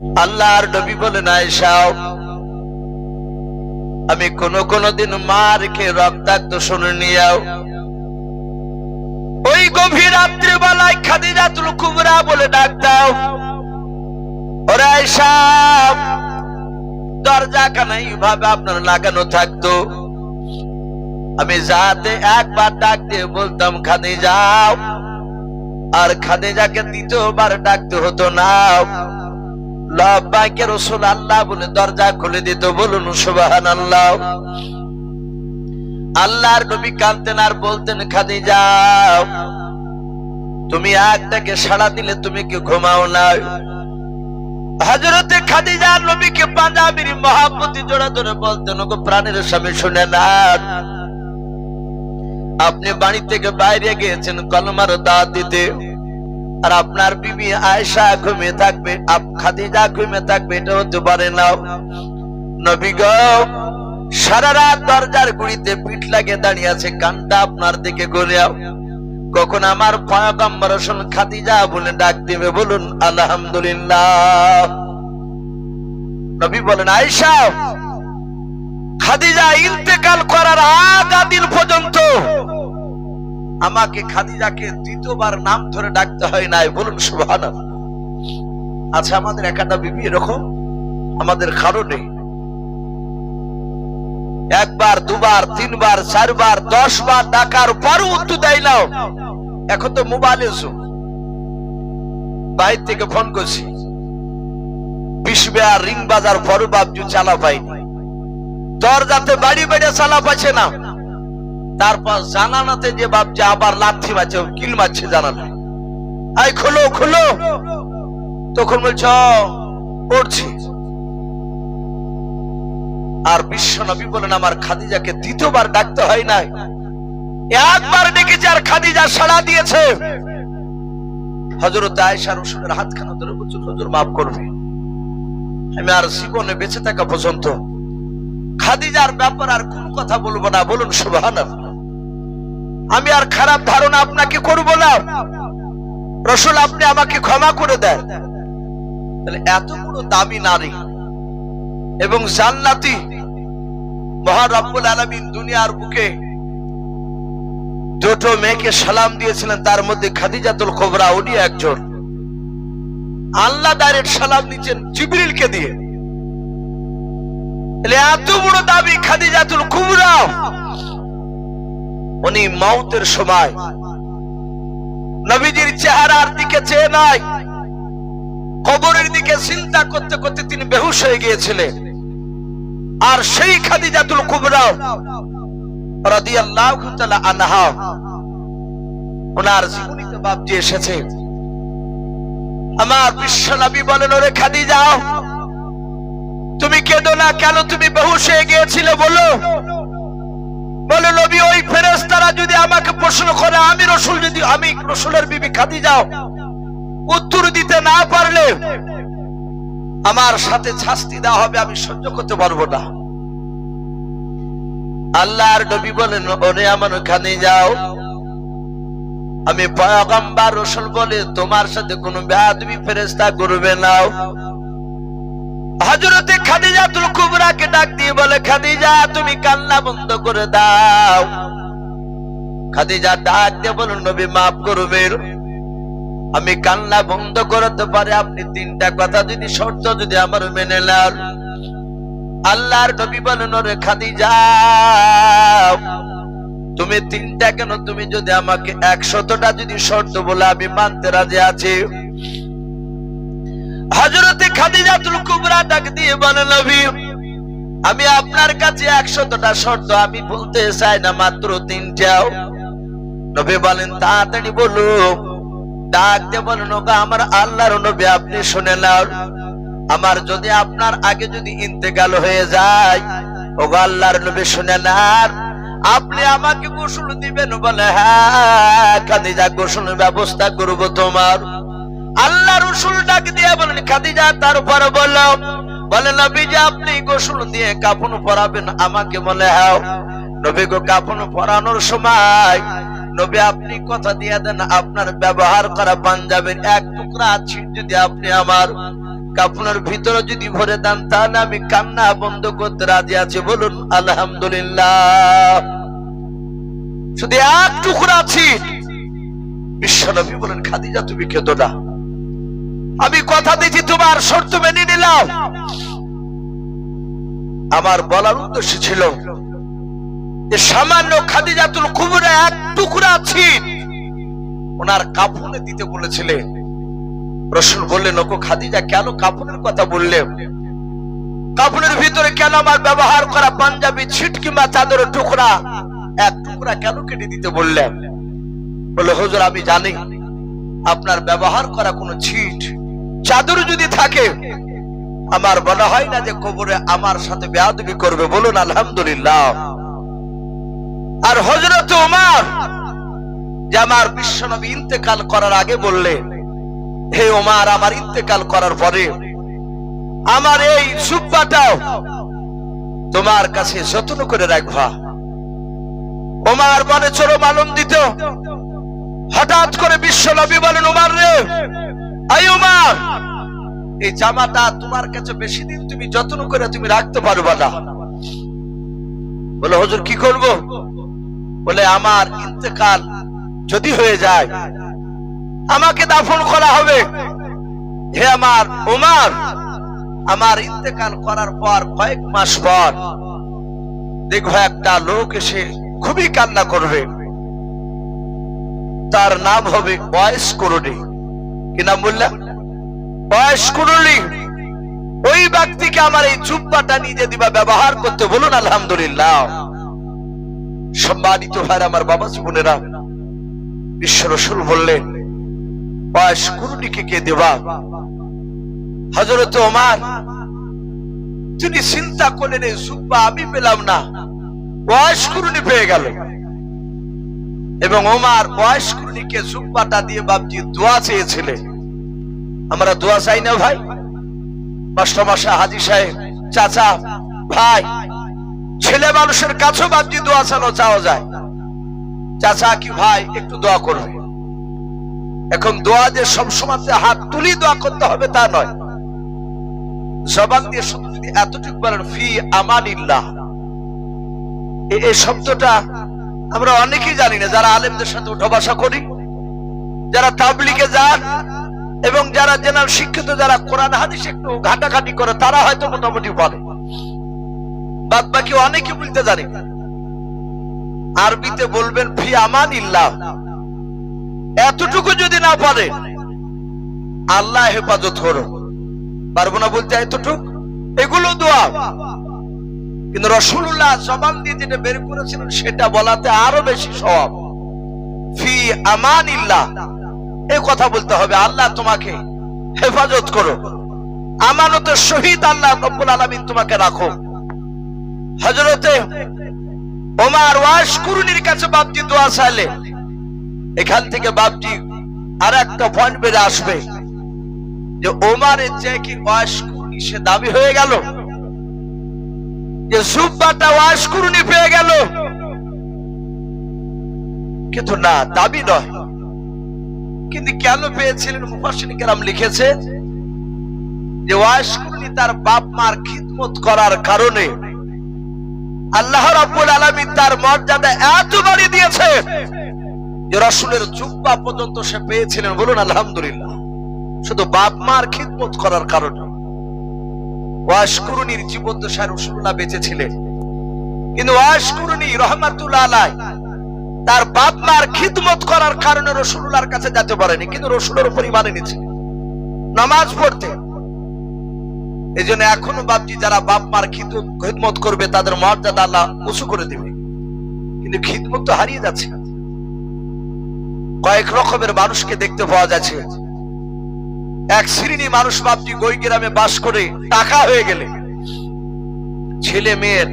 আল্লাহর নবী বলেন আয়সাও আমি কোন কোন দিন মার খেয়ে রক্তাক্ত শুনে নিয়াও। ওই গভীর রাত্রে বেলায় খাদিজাতুল কুবরা বলে ডাক দাও। ওরে আয়সা দরজা খানা এইভাবে আপনার লাগানো থাকতো? আমি যাতে একবার ডাক দিয়ে বলতাম খাদি যাও আর খাদিজাকে দ্বিতীয়বার ডাকতে হতো না। লব্বাইকে রসুল আল্লাহ বলে দরজা খুলে দিত, বলুন সুবাহান আল্লাহ আল্লাহর নবী কানতেন আর বলতেন খাদি যাও তুমি সাড়া দিলে তুমি ঘুমাও না হজরতে খাদিজা নবীকে পাঞ্জাবির মহাপতি জোড়া ধরে বলতেন, ওগো প্রাণের স্বামী, শুনে না আপনি বাড়ি থেকে বাইরে গিয়েছেন, কলমার দাঁত দিতে। আর আপনার বিবি আয়সা ঘুমিয়ে থাকবে, আপ- খাদিজা ঘুমিয়ে থাকবে এটা হতে পারে না নবী গো, সারা রাত দরজার গুড়িতে পিঠ লাগে দাঁড়িয়ে আছে, কানটা আপনার দিকে গড়িয়াও কখন আমার পয়গম্বর রসুল খাদিজা বলে ডাক দিবে, বলুন, আলহামদুলিল্লাহ। নবী বলেন আয়সা খাদিজা ইন্তেকাল করার আমাকে খাদিজাকে দ্বিতীয়বার নাম ধরে ডাকতে হয় নাই, বলুন সুভান আচ্ছা আমাদের একাটা বিবি এরকম? আমাদের কারও নেই। একবার, দুবার, তিনবার, চারবার দশ বার ডাকার পরও উত্তর দেয় নাও। এখন তো মোবাইলে যুগ বাইর থেকে ফোন করছি। বিশবে আর রিং বাজার পরও চালা পাইনি দরজাতে বাড়ি বেড়ে চালা পাচ্ছে না। তারপর জানানাতে যে বাপজি আবার লাথি মারছে, কিল মারছে জানানা আই খোলো খোলো। তখন বলছ পড়ছি। আর বিশ্ব নবী বলেন, আমার খাদিজাকে দ্বিতীয়বার ডাকতে হয় নাই। একবার ডেকেছে আর খাদিজা সাড়া দিয়েছে। হজরত আয়সা রসুলের হাতখানা ধরে বলছেন হজর, মাফ করবে। আমি আর জীবনে বেঁচে থাকা পর্যন্ত খাদিজার ব্যাপার আর কোন কথা বলব না। বলুন সুবহান আমি আর খারাপ ধারণা আপনাকে করব না। রসুল, আপনি আমাকে ক্ষমা করে দেন। তাহলে এত বড় দামি নারী এবং জান্নাতি মহারব্বুল আলমিন দুনিয়ার বুকে দুটো মেয়েকে সালাম দিয়েছিলেন, তার মধ্যে খাদিজাতুল কোবরা, উনি একজন। আল্লাহ ডাইরেক্ট সালাম দিচ্ছেন জিবরিলকে দিয়ে। এত বড় দাবি খাদিজাতুল কুবরা। উনি মৌতের সময়। নবীজির চেহারার দিকে চেয়ে নাই। কবরের দিকে চিন্তা করতে করতে তিনি বেহুশ হয়ে গিয়েছিলেন। আর সেই খাদিজাতুল কুবরা রাদিয়াল্লাহু তাআলা আনহা, ওনার জীবনীতে বাপজি এসেছে। আমার বিশ্ব নবী বলেন, ওরে খাদিজা, তুমি কেঁদো না কেন? তুমি বেহুশ হয়ে গিয়েছিলে বলো। বলে, নবী, ওই ফেরেশতারা যদি আমাকে প্রশ্ন করে, আমি রসুল যদি, আমি রসুলের বিবি খাদি যাও উত্তর দিতে না পারলে আমার সাথে শাস্তি দেওয়া হবে, আমি সহ্য করতে পারব না। আল্লাহর নবী বলেন, ওরে আমার ওখানে যাও। আমি পয়গম্বর রসুল বলে, তোমার সাথে কোনো বেয়াদবি ফেরেশতা করবে না। হজরতে ডাক দিয়ে বলে, খাদিজা, তুমি কান্না বন্ধ করে দাও। খাদিজা ডাক দিয়ে বলুন নবী, মাফ আমি কান্না বন্ধ করতে পারে। আপনি তিনটা কথা যদি শর্ত যদি আমার মেনে নেন। আল্লাহর নবী বলেন, ওরে খাদিজা, তুমি তিনটা কেন? তুমি যদি আমাকে একশতটা যদি শর্ত বলে আমি মানতে রাজি আছি। হজরতে খাদিজাতুল কুবরা ডাক দিয়ে নবী, আমি আপনার কাছে একশতটা শর্ত, আমি বলতে চাই না, মাত্র তিনটাও নবী বলেন, তাড়াতাড়ি বলো। ডাক দিয়ে বলেন, ওগো, আমার আল্লাহর নবী, আপনি শুনে নাও। আমার যদি আপনার আগে যদি ইন্তেকাল হয়ে যায়, ওগো, আল্লাহর নবী শুনে নার আপনি আমাকে গোসল দিবেন বলে হ্যাঁ খাদিজা, গোসলের ব্যবস্থা করব তোমার। আল্লাহ রসুল ডাক দিয়ে বলেন, খাদিজা, তারপর বললাম বলে নবী যে আপনি গোসল দিয়ে কাপন পরাবেন, আমাকে বলে হ্যাঁ নবী গো কাপন পরানোর সময় নবী আপনি কথা দিয়ে দেন, আপনার ব্যবহার করা পাঞ্জাবের এক টুকরা ছিট যদি আপনি আমার কাপড়ের ভিতরে যদি ভরে দেন, তাহলে আমি কান্না বন্ধ করতে রাজি আছি। বলুন, আলহামদুলিল্লাহ। শুধু এক টুকরা আছি বিশ্বনবী বলেন, খাদিজা, তুমি কেঁদো না। আমি কথা দিয়েছি, তোমার শর্ত মেনে নিলাম। আমার বলার উদ্দেশ্য ছিল যে সামান্য খাদিজাতুল কুবুরে এক টুকরা আছি ওনার কাপড়ে দিতে বলেছিলেন রসুল বললেন ওকে খাদিজা, কেন কাপড়ের কথা বললে? কাপড়ের ভিতরে কেন আমার ব্যবহার করা পাঞ্জাবি ছিট কিংবা চাদরের টুকরা? এক টুকরা কেন কেটে দিতে বললেন বলে, হুজুর, আমি জানি আপনার ব্যবহার করা কোনো ছিট চাদর যদি থাকে, আমার বলা হয় না যে কবরে আমার সাথে বেয়াদবি করবে, বলুন আলহামদুলিল্লাহ। আর হজরত উমার, যে আমার বিশ্বনবী ইন্তেকাল করার আগে বললেন হে ওমার আমার ইন্তেকাল করার পরে, আমার এই সুব্বাটাও তোমার কাছে যত্ন করে রাখবা। ওমার বলে, চলো চরম আনন্দিত হঠাৎ করে বিশ্বনবী বলেন, উমার রে এই জামাটা তোমার কাছে বেশি দিন তুমি যত্ন করে তুমি রাখতে পারবা না। বলে, হজুর, কি করব? বলে, আমার ইন্তেকাল যদি হয়ে যায়, আমাকে দাফন করা হবে। হে আমার উমার, আমার ইন্তেকাল করার পর কয়েক মাস পর দেখব একটা লোক এসে খুবই কান্না করবে। তার নাম হবে বয়স করুণী কি নাম বললাম বয়স করুণী ওই ব্যক্তিকে আমার এই চুপ্পাটা নিজে দিবা ব্যবহার করতে বলুন, আলহামদুলিল্লাহ। সম্মানিত ভাই আমার বাবা জীবনেরা বিশ্ব রসুল বললেন, বয়স কুরুনিকে কে দেবা? হজরত ওমার তিনি চিন্তা করলেন, এই সুব্বা আমি পেলাম না, বয়স কুরুনি পেয়ে গেল। এবং ওমার বয়স কুরুনিকে সুব্বাটা দিয়ে বাপজি দোয়া চেয়েছিলেন আমরা দোয়া চাই না ভাই? মাস্টারমশা হাজি সাহেব, চাচা, ভাই, ছেলে মানুষের কাছেও বাপজি দোয়া চানো চাওয়া যায়। চাচা কি ভাই, একটু দোয়া করবে এখন দোয়া যে সবসময় হাত তুলি দোয়া করতে হবে তা নয়। জবান দিয়ে শুধু যদি এতটুকু বলেন, ফি আমানিল্লাহ। এই শব্দটা আমরা অনেকেই জানি না, যারা আলেমদের সাথে উঠা করি, যারা তাবলিগে যান, এবং যারা জেনারেল শিক্ষিত, যারা কোরআন, হাদিস একটু ঘাটাঘাটি করে, তারা হয়তো মোটামুটি বলে। বাদ বাকি অনেকে বলতে জানি। আরবিতে বলবেন, ফি আমান ইল্লাহ এতটুকু যদি না পারে, আল্লাহ হেফাজত করো পারব না বলতে এতটুক? এগুলো দোয়া। কিন্তু রসুল্লাহ জবান দিয়ে যেটা বের করেছিলেন, সেটা বলাতে আরও বেশি স্বভাব ফি আমান এই কথা বলতে হবে, আল্লাহ তোমাকে হেফাজত করো। আমানতের সহিত আল্লাহ রব্বুল আলামিন তোমাকে রাখো। হজরতে ওমার ওয়াশ কুরুনির কাছে বাপজি দোয়া চাইলে, এখান থেকে বাপজি আর একটা পয়েন্ট বেড়ে আসবে। যে ওমারের চেয়ে কি ওয়াশ কুরুনি, সে দাবি হয়ে গেল। যে সুব্বাটা ওয়াশ কুরুনি পেয়ে গেল। কিন্তু না, দাবি নয়। কিন্তু কেন পেয়েছিলেন মুফাসিন কেরাম লিখেছে যে ওয়াশ কুরুনি তার বাপ মার খিদমত করার কারণে আল্লাহ রাব্বুল আলামিন তার মর্যাদা এত বাড়িয়ে দিয়েছে যে রসুলের জুব্বা পর্যন্ত সে পেয়েছিলেন বলুন আলহামদুলিল্লাহ। শুধু বাপ মার খিদমত করার কারণে। ওয়াশকুরুনির জীবন দশায় রসুল্লাহ বেঁচে ছিলেন কিন্তু ওয়াশকুরুনি রহমাতুল্লাহ আলাই তার বাপ মার খিদমত করার কারণে রসুল্লাহর কাছে যেতে পারেনি, কিন্তু রসুলের উপরই মানে নিচ্ছে নামাজ পড়তে। এই জন্য এখনও বাপজি যারা বাপ মার খিদ- খিদমত করবে, তাদের মর্যাদা আল্লাহ উঁচু করে দেবে। কিন্তু খিদমত তো হারিয়ে যাচ্ছে। কয়েক রকমের মানুষকে দেখতে পাওয়া যাচ্ছে। এক শ্রেণি মানুষ বাপজি গই গ্রামে বাস করে টাকা হয়ে গেলে। ছেলে মেয়ের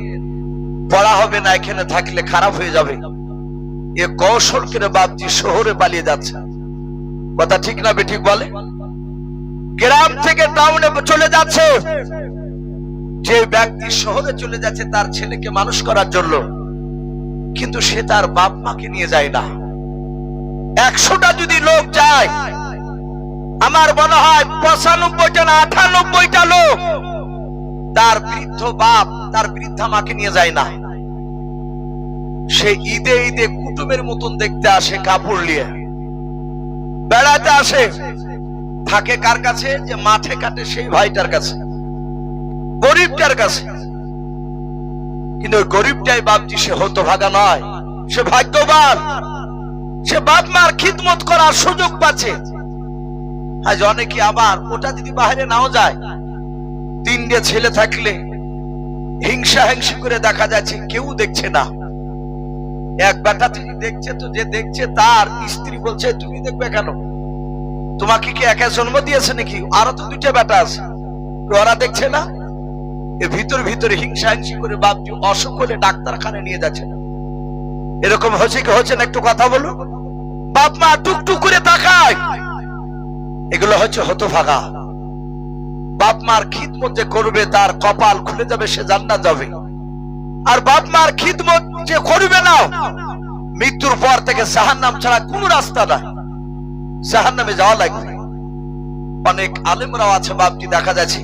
পড়া হবে না, এখানে থাকলে খারাপ হয়ে যাবে। এ কৌশল করে বাপজি শহরে পালিয়ে যাচ্ছে? কথা ঠিক না বেঠিক বলে? গ্রাম থেকে টাউনে চলে যাচ্ছে। যে ব্যক্তি শহরে চলে যাচ্ছে, তার ছেলেকে মানুষ করার জন্য। কিন্তু সে তার বাপ মাকে নিয়ে যায় না। একশোটা যদি লোক যায় আমার মনে হয় পঁচানব্বইটা না আঠানব্বইটা লোক। তার বৃদ্ধ বাপ, তার বৃদ্ধা মাকে নিয়ে যায় না। সে ঈদে ঈদে কুটুমের মতন দেখতে আসে, কাপড় নিয়ে। বেড়াতে আসে। থাকে কার কাছে? যে মাঠে কাটে সেই ভাইটার কাছে। গরিবটার কাছে। কিন্তু ওই গরিবটাই বাপজি সে হতো ভাগা নয়। সে ভাগ্যবান। সে বাপ মার খিদমত করার সুযোগ পাচ্ছে। আজ অনেকে আবার ওটা যদি বাইরে নাও যায়, তিনটে ছেলে থাকলে হিংসা হিংসি করে দেখা যাচ্ছে, কেউ দেখছে না। এক বেটা তিনি দেখছে তো যে দেখছে তার স্ত্রী বলছে, তুমি দেখবে কেন? তোমাকে কি একা জন্ম দিয়েছে নাকি? আরও তো দুইটা বেটা আছে। ওরা দেখছে না? এ ভিতর ভিতরে হিংসা হিংসি করে বাপজি অসুখ হলে ডাক্তারখানে নিয়ে যাচ্ছে এরকম হচ্ছে কি হচ্ছে না? একটু কথা বলো বাপ মা টুকটুক করে তাকায়। এগুলো হচ্ছে হতভাগা। বাপ মার খিদমত যে করবে, তার কপাল খুলে যাবে, সে জান্নাত যাবে। আর বাপ মার খিদমত যে করবে না, মৃত্যুর পর থেকে জাহান্নাম ছাড়া কোন রাস্তা নাই। জাহান্নামে যাওয়া লাগবে। অনেক আলেমরাও আছে, বাপটি দেখা যাচ্ছে।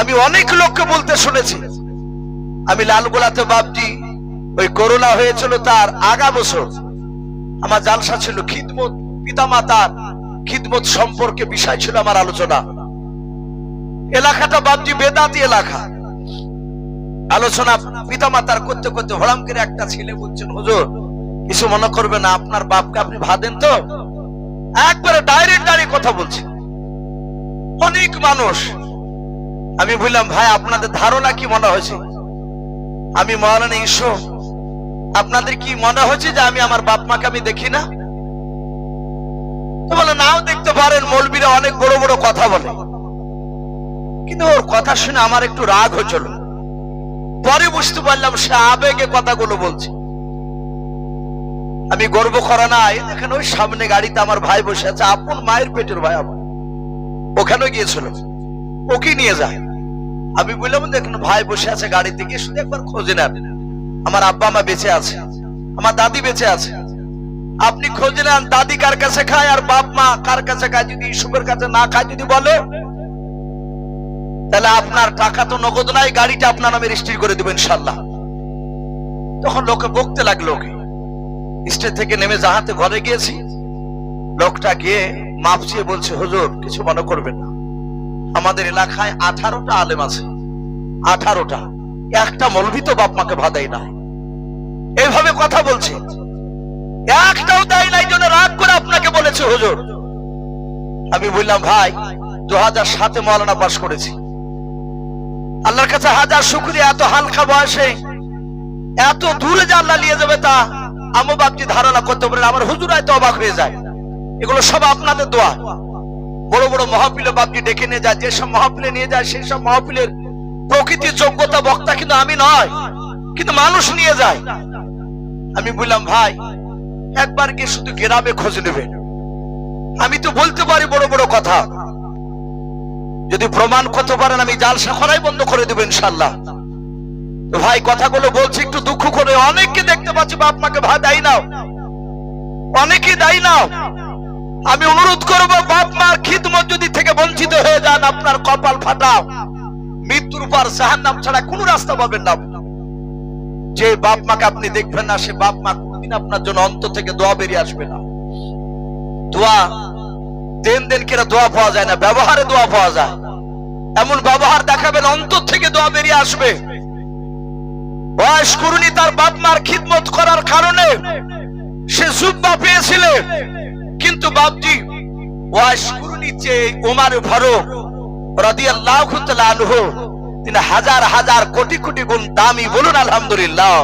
আমি অনেক লোককে বলতে শুনেছি। আমি লালগোলাতে বাপটি, ওই করোনা হয়েছিল তার আগা বছর। আমার জালসা ছিল, খিদমত পিতামাতার খিদমত সম্পর্কে বিষয় ছিল আমার আলোচনা। এলাকাটা বাপজি বেদাতি এলাকা। আলোচনা পিতামাতার করতে করতে হড়াম করে একটা ছেলে বলছেন, হুজুর, কিছু মনে করবে না, আপনার বাপকে আপনি ভাদেন তো? একবারে ডাইরেক্ট দাঁড়িয়ে কথা বলছে। অনেক মানুষ। আমি বললাম, ভাই, আপনাদের ধারণা কি মনে হয়েছে? আমি, মহারানা ঈশ্ব আপনাদের কি মনে হয়েছে যে আমি আমার বাপ মাকে আমি দেখি না? বলে, নাও দেখতে পারেন, মৌলবীরা অনেক বড় বড় কথা বলে। কিন্তু ওর কথা শুনে আমার একটু রাগ হয়েছিল পরে বুঝতে পারলাম সে আবেগে কথাগুলো বলছে। আমি গর্ব করা নাই, দেখেন ওই সামনে গাড়িতে আমার ভাই বসে আছে, আপন মায়ের পেটের ভাই আমার। ওখানে গিয়েছিল। ওকে নিয়ে যায়। আমি বললাম, দেখুন, ভাই বসে আছে গাড়িতে গিয়ে শুধু একবার খোঁজে নেন। আমার আব্বা মা বেঁচে আছে, আমার দাদি বেঁচে আছে। আপনি খোঁজে নেন, দাদি কার কাছে খায় আর বাপ মা কার কাছে খায়, যদি ইসুফের কাছে না খায়, যদি বলে, তাহলে আপনার টাকা তো নগদ নাই, গাড়িটা আপনার নামে রেজিস্ট্রি করে দেবেন ইনশাল্লাহ তখন লোকে বকতে লাগল ওকে। স্টেজ থেকে নেমে জাহাতে ঘরে গিয়েছি, লোকটা গিয়ে মাপ চেয়ে বলছে, হুজুর, কিছু মনে করবেন না। আমাদের এলাকায় আঠারোটা আলেম আছে, আঠারোটা। একটা মলবি তো বাপ মাকে ভাদাই না। এইভাবে কথা বলছে। একটাও দেয় নাই জন্য রাগ করে আপনাকে বলেছে হুজুর। আমি বললাম, ভাই দু হাজার সাতে মৌলানা পাশ করেছি। আল্লাহর কাছে হাজার শুক্রিয়া, এত হালকা বয়সে, এত দূরে যে আল্লাহ নিয়ে যাবে তা আমো বাপজি ধারণা করতে পারেন, আমার হুজুরাই তো অবাক হয়ে যায়। এগুলো সব আপনাদের দোয়া। বড় বড় মহাপিলে বাপজি ডেকে নিয়ে যায়, যেসব মহাপিলে নিয়ে যায় সেই সব মহাপিলের প্রকৃতির যোগ্যতা বক্তা কিন্তু আমি নয়, কিন্তু মানুষ নিয়ে যায়। আমি বললাম, ভাই একবার গিয়ে শুধু গ্রামে খোঁজ নেবে। আমি তো বলতে পারি বড় বড় কথা। যদি প্রমাণ করতে পারেন, আমি জালসা করাই বন্ধ করে দেবো ইনশাল্লাহ ভাই, কথাগুলো বলছি, একটু দুঃখ করে অনেককে দেখতে পাচ্ছি, বাপ মাকে ভাই, দায়ী নাও। অনেকে দায়ী নাও। আমি অনুরোধ করব, বাপ মার খিদমত যদি থেকে বঞ্চিত হয়ে যান, আপনার কপাল ফাটাও। মৃত্যুর পর জাহান নাম ছাড়া কোন রাস্তা পাবেন না। যে বাপ মাকে আপনি দেখবেন না, সে বাপ মা কোনদিন আপনার জন্য অন্ত থেকে দোয়া বেরিয়ে আসবে না। দোয়া দেন দেন কেনা দোয়া পাওয়া যায় না, ব্যবহারে দোয়া পাওয়া যায়। এমন ব্যবহার দেখাবেন, অন্তর থেকে দোয়া বেরিয়ে আসবে। বয়স করুনি তার বাপ মার খিদমত করার কারণে সে জুব্বা পেয়েছিলেন কিন্তু বাপজি করুনি রাদিয়াল্লাহু তাআলা আনহু, তিনি হাজার হাজার কোটি কোটি গুণ দামি বলুন, আলহামদুলিল্লাহ।